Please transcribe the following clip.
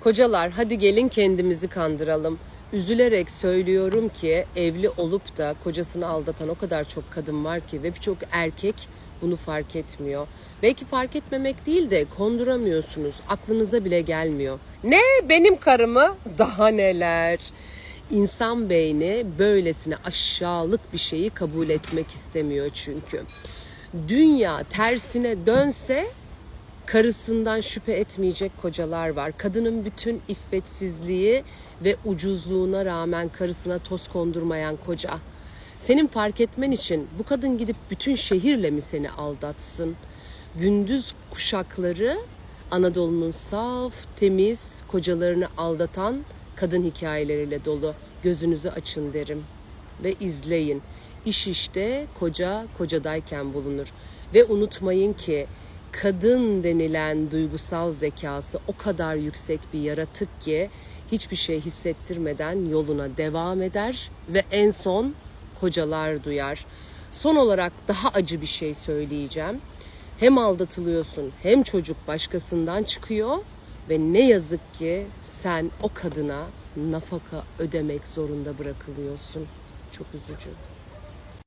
Kocalar hadi gelin kendimizi kandıralım. Üzülerek söylüyorum ki evli olup da kocasını aldatan o kadar çok kadın var ki ve birçok erkek bunu fark etmiyor. Belki fark etmemek değil de konduramıyorsunuz. Aklınıza bile gelmiyor. Ne benim karımı? Daha neler? İnsan beyni böylesine aşağılık bir şeyi kabul etmek istemiyor çünkü. Dünya tersine dönse karısından şüphe etmeyecek kocalar var. Kadının bütün iffetsizliği ve ucuzluğuna rağmen karısına toz kondurmayan koca. Senin fark etmen için bu kadın gidip bütün şehirle mi seni aldatsın? Gündüz kuşakları Anadolu'nun saf, temiz kocalarını aldatan kadın hikayeleriyle dolu. Gözünüzü açın derim ve izleyin. İş işte koca kocadayken bulunur. Ve unutmayın ki kadın denilen duygusal zekası o kadar yüksek bir yaratık ki hiçbir şey hissettirmeden yoluna devam eder ve en son kocalar duyar. Son olarak daha acı bir şey söyleyeceğim. Hem aldatılıyorsun hem çocuk başkasından çıkıyor ve ne yazık ki sen o kadına nafaka ödemek zorunda bırakılıyorsun. Çok üzücü.